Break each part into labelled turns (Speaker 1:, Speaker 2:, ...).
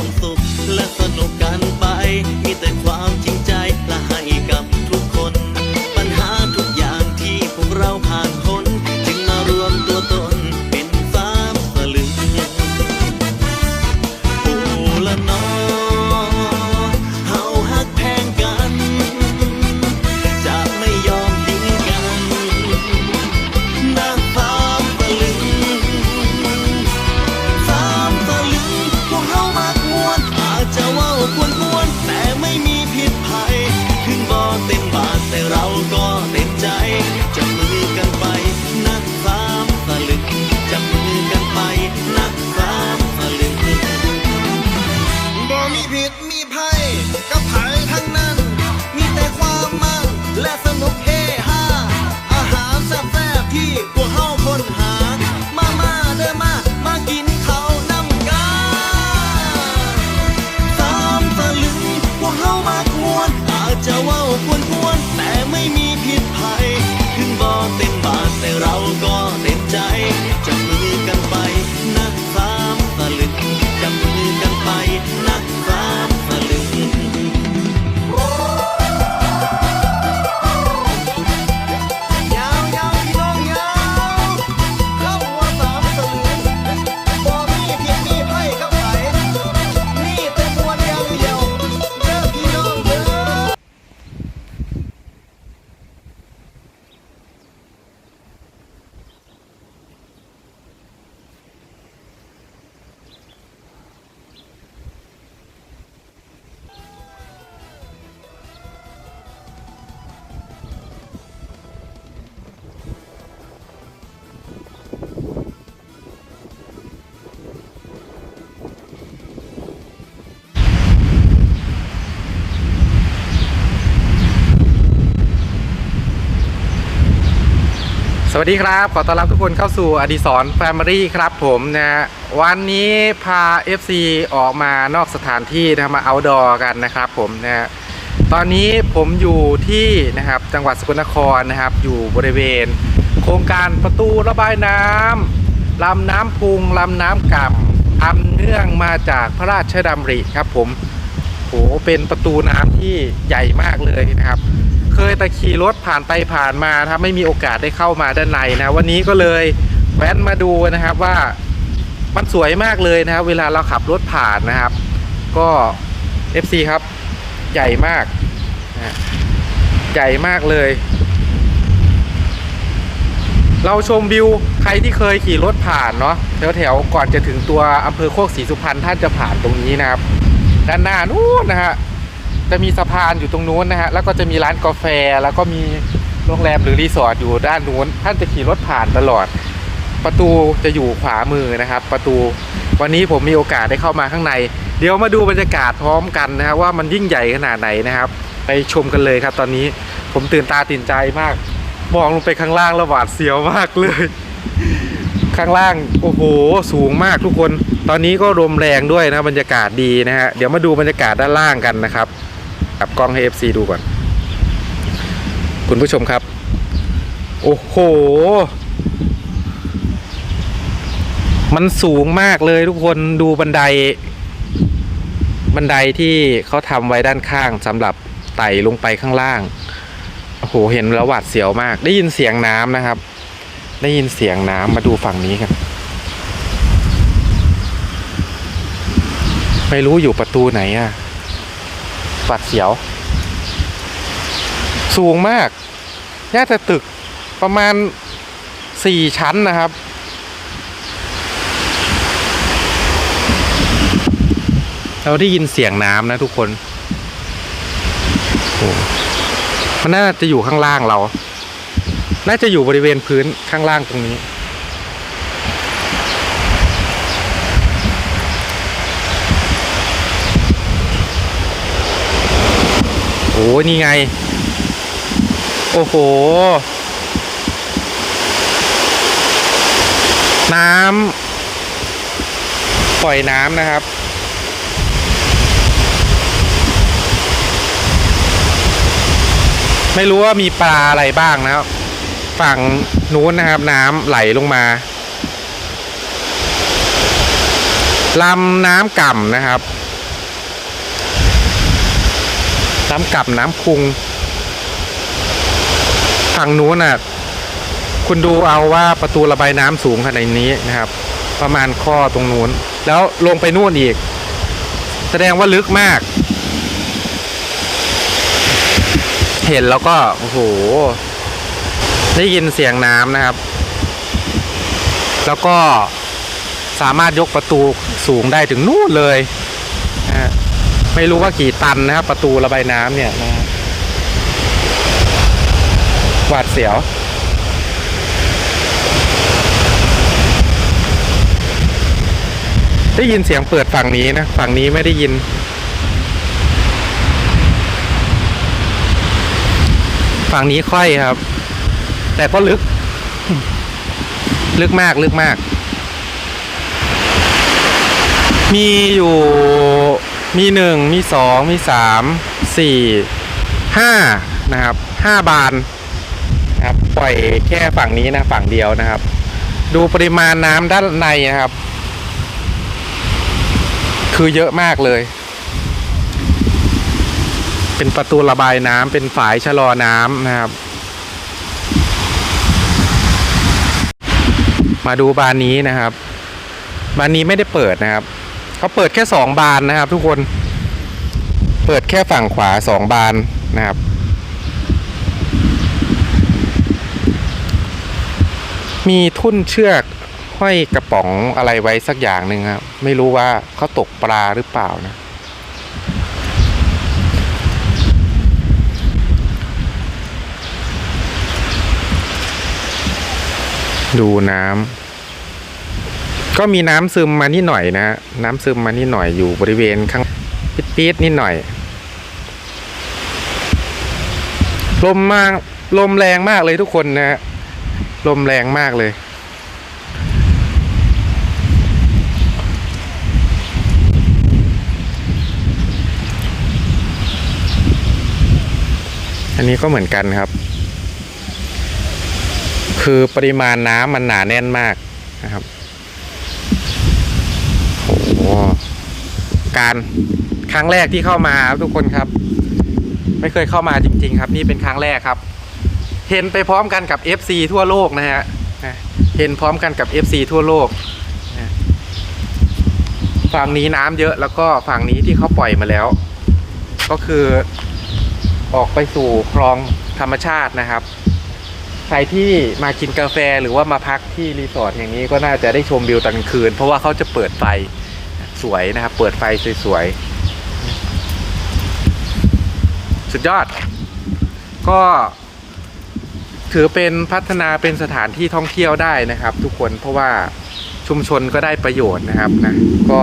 Speaker 1: Left วัสดี
Speaker 2: ครับ ขอต้อนรับทุกคนเข้าสู่อดิสรแฟมิลี่ครับผมนะฮะวันนี้พา FC ออกมานอกสถานที่นะมาเอาดอกันนะครับผมนะฮะตอนนี้ผมอยู่ที่นะครับจังหวัดสกลนครนะครับ อยู่บริเวณ โครงการประตูระบายน้ำลำน้ำพุงลำน้ำก่ำอันเนื่องมาจากพระราชดำริครับผม โหเป็นประตูน้ำที่ใหญ่มากเลยนะครับ เคยแต่ขี่รถผ่านไปผ่านมานะครับไม่มีโอกาสได้เข้ามาด้านในนะวันนี้ก็เลยแวะมาดูนะครับว่ามันสวยมากเลยนะครับ เวลาเราขับรถผ่านนะครับ ก็ FC ครับใหญ่มากใหญ่มากเลย เราชมวิวใครที่เคยขี่รถผ่านเนาะแถวๆก่อนจะถึงตัวอำเภอโคกศรีสุพรรณท่านจะผ่านตรงนี้นะครับ ด้านหน้านู้นนะฮะจะมีสะพานอยู่ตรงนู้นนะฮะแล้วก็จะมีร้านกาแฟแล้วก็มีโรงแรมหรือรีสอร์ทอยู่ด้านนู้นท่านจะขี่รถผ่านตลอด ประตูจะอยู่ขวามือนะครับ ประตูวันนี้ผมมีโอกาสได้เข้ามาข้างใน เดี๋ยวมาดูบรรยากาศพร้อมกันนะครับว่ามันยิ่งใหญ่ขนาดไหนนะครับ ไปชมกันเลยครับ ตอนนี้ผมตื่นตาตื่นใจมากมองลงไปข้างล่างแล้วหวาดเสียวมากเลย ข้างล่างโอ้โหสูงมากทุกคน ตอนนี้ก็ลมแรงด้วยนะบรรยากาศดีนะฮะเดี๋ยวมาดูบรรยากาศด้านล่างกันนะครับกับกล้องให้ FC ดูก่อน คุณผู้ชมครับ โอ้โห มันสูงมากเลยทุกคนดูบันได บันไดที่เขาทำไว้ด้านข้างสำหรับไต่ลงไปข้างล่าง โอ้โห เห็นแล้วหวาดเสียวมาก ได้ยินเสียงน้ำนะครับ ได้ยินเสียงน้ำมาดูฝั่งนี้กันไม่รู้อยู่ประตูไหนอะหวาดเสียว สูงมาก น่าจะตึกประมาณสี่ชั้นนะครับ เราได้ยินเสียงน้ำนะทุกคนโอ้มันน่าจะอยู่ข้างล่างเรา น่าจะอยู่บริเวณพื้นข้างล่างตรงนี้ โอ้นี่ไง โอ้โห น้ำปล่อยน้ำนะครับไม่รู้ว่ามีปลาอะไรบ้างนะครับ ฝั่งนู้นนะครับ น้ำไหลลงมาลำน้ำก่ำนะครับ น้ำก่ำน้ำพุงฝั่งนู้นน่ะ คุณดูเอาว่าประตูระบายน้ำสูงขนาดนี้นะครับ ประมาณข้อตรงนู้น แล้วลงไปนู่นอีก แสดงว่าลึกมาก เห็นแล้วก็ โอ้โห ได้ยินเสียงน้ำนะครับ แล้วก็สามารถยกประตูสูงได้ถึงนู่นเลยนะไม่รู้ว่ากี่ตันนะครับ ประตูระบายน้ำเนี่ยนะหวาดเสียว ได้ยินเสียงเปิดฝั่งนี้นะ ฝั่งนี้ไม่ได้ยินฝั่งนี้ค่อยครับ แต่ก็ลึก ลึกมากลึกมาก มีอยู่มีหนึ่งมีสองมีสามสี่ห้านะครับห้าบานนะครับปล่อยแค่ฝั่งนี้นะฝั่งเดียวนะครับ ดูปริมาณน้ำด้านในนะครับ คือเยอะมากเลย เป็นประตูระบายน้ำเป็นฝายชะลอน้ำนะครับ มาดูบานนี้นะครับ บานนี้ไม่ได้เปิดนะครับเขาเปิดแค่สองบานนะครับ ทุกคนเปิดแค่ฝั่งขวาสองบานนะครับ มีทุ่นเชือกห้อยกระป๋องอะไรไว้สักอย่างหนึ่งครับ ไม่รู้ว่าเขาตกปลาหรือเปล่านะ ดูน้ำก็มีน้ำซึมมานิดหน่อยนะน้ำซึมมานิดหน่อยอยู่บริเวณข้างปิดๆนิดหน่อย ลมมากลมแรงมากเลยทุกคนนะ ลมแรงมากเลย อันนี้ก็เหมือนกันครับ คือปริมาณน้ำมันหนาแน่นมากนะครับโอ้โหการครั้งแรกที่เข้ามาทุกคนครับ ไม่เคยเข้ามาจริง ๆ ครับ นี่เป็นครั้งแรกครับ เห็นไปพร้อมกันกับ FC ทั่วโลกนะฮะเห็นพร้อมกันกับ FC ทั่วโลกฝั่งนี้น้ำเยอะแล้วก็ฝั่งนี้ที่เขาปล่อยมาแล้ว ก็คือออกไปสู่คลองธรรมชาตินะครับ ใครที่มากินกาแฟหรือว่ามาพักที่รีสอร์ทอย่างนี้ก็น่าจะได้ชมวิวตอนกลางคืน เพราะว่าเขาจะเปิดไฟสวยนะครับ เปิดไฟสวยๆ สุดยอด ก็ถือเป็นพัฒนาเป็นสถานที่ท่องเที่ยวได้นะครับ ทุกคนเพราะว่าชุมชนก็ได้ประโยชน์นะครับนะก็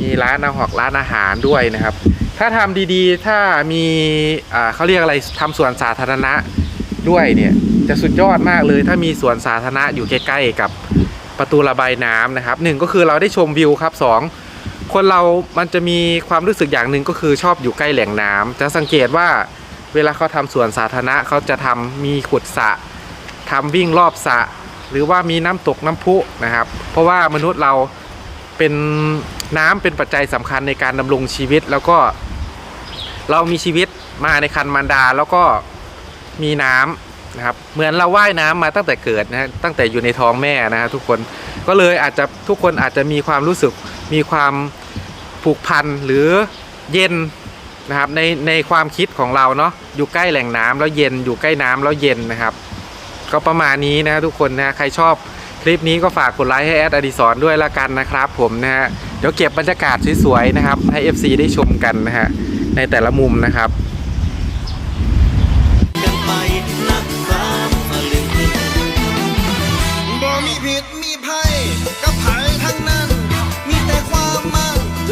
Speaker 2: มีร้านอาหารร้านอาหารด้วยนะครับ ถ้าทำดีๆ ถ้ามีเขาเรียกอะไรทำสวนสาธารณะด้วยเนี่ย จะสุดยอดมากเลย ถ้ามีสวนสาธารณะอยู่ใกล้ๆกับประตูระบายน้ำนะครับหนึ่งก็คือเราได้ชมวิวครับสองคนเรามันจะมีความรู้สึกอย่างหนึ่งก็คือชอบอยู่ใกล้แหล่งน้ำจะสังเกตว่าเวลาเขาทำสวนสาธารณะเขาจะทำมีขุดสระทำวิ่งรอบสระหรือว่ามีน้ำตกน้ำพุนะครับ เพราะว่ามนุษย์เราเป็นน้ำเป็นปัจจัยสำคัญในการดำรงชีวิตแล้วก็เรามีชีวิตมาในคันมารดาแล้วก็มีน้ำ นะครับเหมือนเราว่ายน้ำมาตั้งแต่เกิดนะฮะตั้งแต่อยู่ในท้องแม่นะฮะทุกคนก็เลยอาจจะทุกคนอาจจะมีความรู้สึกมีความผูกพันหรือเย็นนะครับในในความคิดของเราเนาะอยู่ใกล้แหล่งน้ำแล้วเย็นอยู่ใกล้น้ำแล้วเย็นนะครับ ก็ประมาณนี้นะทุกคนนะใครชอบคลิปนี้ก็ฝากกดไลค์ให้แอดอดิสรด้วยละกันนะครับ ผมนะฮะเดี๋ยวเก็บบรรยากาศสวยๆนะครับ ให้ FC ได้ชมกันนะฮะในแต่ละมุมนะครับ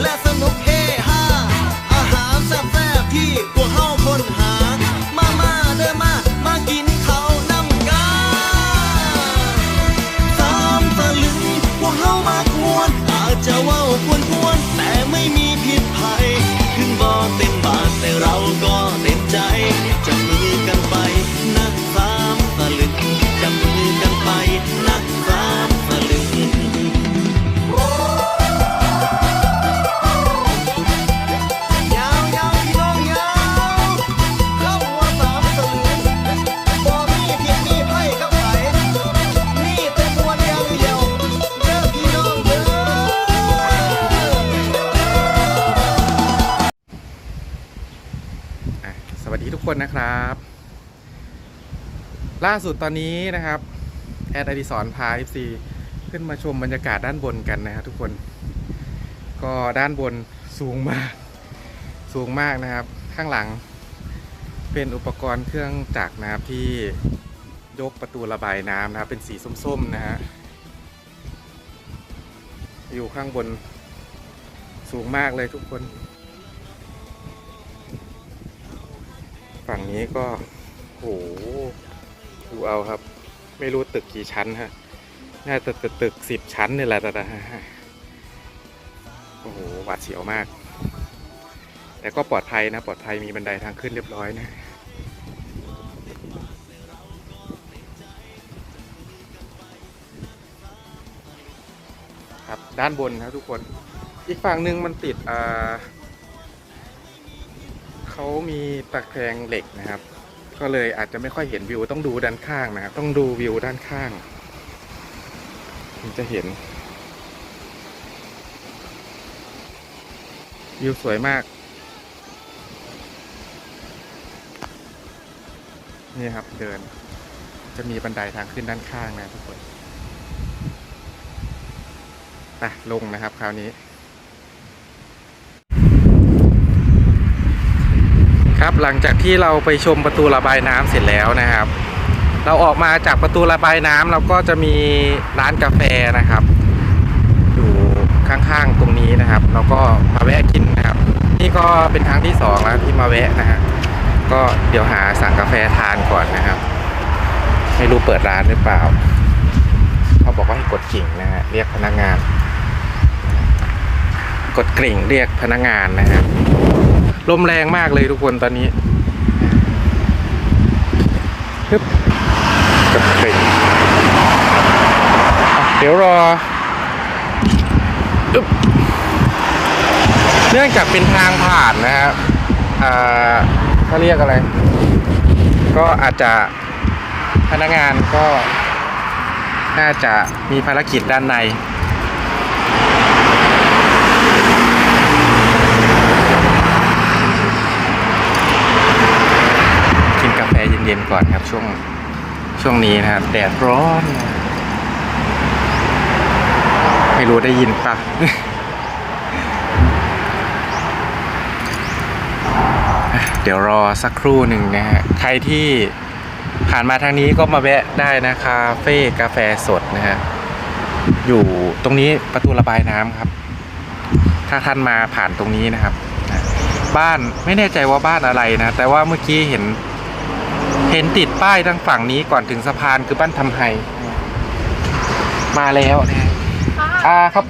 Speaker 1: มันแนะครับ ล่าสุดตอน
Speaker 2: นี้นะครับ แอดอดิสรพา FC ขึ้นมาชมบรรยากาศด้านบนกันนะครับทุกคน ก็ด้านบนสูงมาก สูงมากนะครับ ข้างหลังเป็นอุปกรณ์เครื่องจักรนะครับที่ยกประตูระบายน้ำนะครับ เป็นสีส้มๆนะฮะอยู่ข้างบนสูงมากเลยทุกคน ฝั่งนี้ก็โหดูเอาครับ ไม่รู้ตึกกี่ชั้นฮะ น่าจะตึกตึกสิบชั้นนี่แหละแต่ฮะโอ้โหหวาดเสียวมาก แต่ก็ปลอดภัยนะ ปลอดภัยมีบันไดทางขึ้นเรียบร้อยนะครับด้านบนครับทุกคน อีกฝั่งหนึ่งมันติดอ่า เขามีตะแกรงเหล็กนะครับ ก็เลยอาจจะไม่ค่อยเห็นวิวต้องดูด้านข้างนะครับต้องดูวิวด้านข้างถึงจะเห็น วิวสวยมาก นี่ครับเดิน จะมีบันไดทางขึ้นด้านข้างนะทุกคนไปลงนะครับคราวนี้ ครับหลังจากที่เราไปชมประตูระบายน้ำเสร็จแล้วนะครับ เราออกมาจากประตูระบายน้ำเราก็จะมีร้านกาแฟนะครับ อยู่ข้างๆตรงนี้นะครับ เราก็มาแวะกินนะครับ นี่ก็เป็นครั้งที่สองแล้วที่มาแวะนะฮะก็เดี๋ยวหาสั่งกาแฟทานก่อนนะครับ ไม่รู้เปิดร้านหรือเปล่า เขาบอกว่าให้กดกิ่งนะฮะเรียกพนักงาน กดกริ่งเรียกพนักงานนะฮะ ลมแรงมากเลยทุกคนตอนนี้ฮึบกดกริ่งเดี๋ยวรออึ๊บเนื่องจากเป็นทางผ่านนะครับอ่าเขาเรียกอะไร ก็อาจจะพนักงานก็น่าจะมีภารกิจด้านในกาแฟ เย็นๆก่อนครับช่วงช่วงนี้นะครับ แดดร้อน ไม่รู้ได้ยินปะเดี๋ยวรอสักครู่หนึ่งนะฮะใครที่ผ่านมาทางนี้ก็มาแวะได้นะคาเฟ่กาแฟสดนะฮะอยู่ตรงนี้ประตูระบายน้ำครับ ถ้าท่านมาผ่านตรงนี้นะครับ บ้านไม่แน่ใจว่าบ้านอะไรนะ แต่ว่าเมื่อกี้เห็น เห็นติดป้ายทางฝั่งนี้ก่อนถึงสะพานคือบ้านทำไฮมาแล้วนะฮะอ่าครับ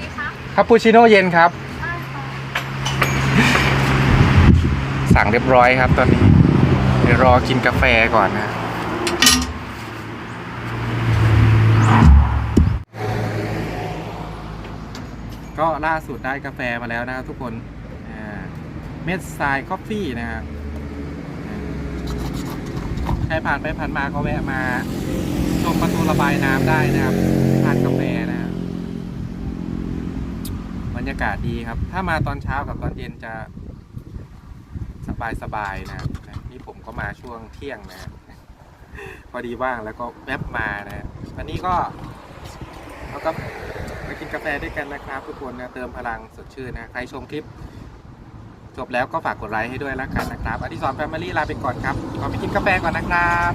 Speaker 2: คาปูชิโน่เย็นครับ สั่งเรียบร้อยครับตอนนี้เดี๋ยวรอกินกาแฟก่อนนะก็ล่าสุดได้กาแฟมาแล้วนะครับทุกคนเม็ดทรายคอฟฟี่นะครับ ใครผ่านไปผ่านมาก็แวะมาชมประตูระบายน้ำได้นะครับทานกาแฟนะบรรยากาศดีครับ ถ้ามาตอนเช้ากับตอนเย็นจะสบายสบายๆนะครับนี่ผมก็มาช่วงเที่ยงนะ พอดีว่างแล้วก็แวบมานะวันนี้ก็เราก็มากินกาแฟด้วยกันนะครับทุกคนนะเติมพลังสดชื่นนะ ใครชมคลิป จบแล้วก็ฝากกดไลค์ให้ด้วยแล้วกันนะครับอดิสรแฟมิลี่ลาไปก่อนครับขอไปกินกาแฟก่อนนะครับ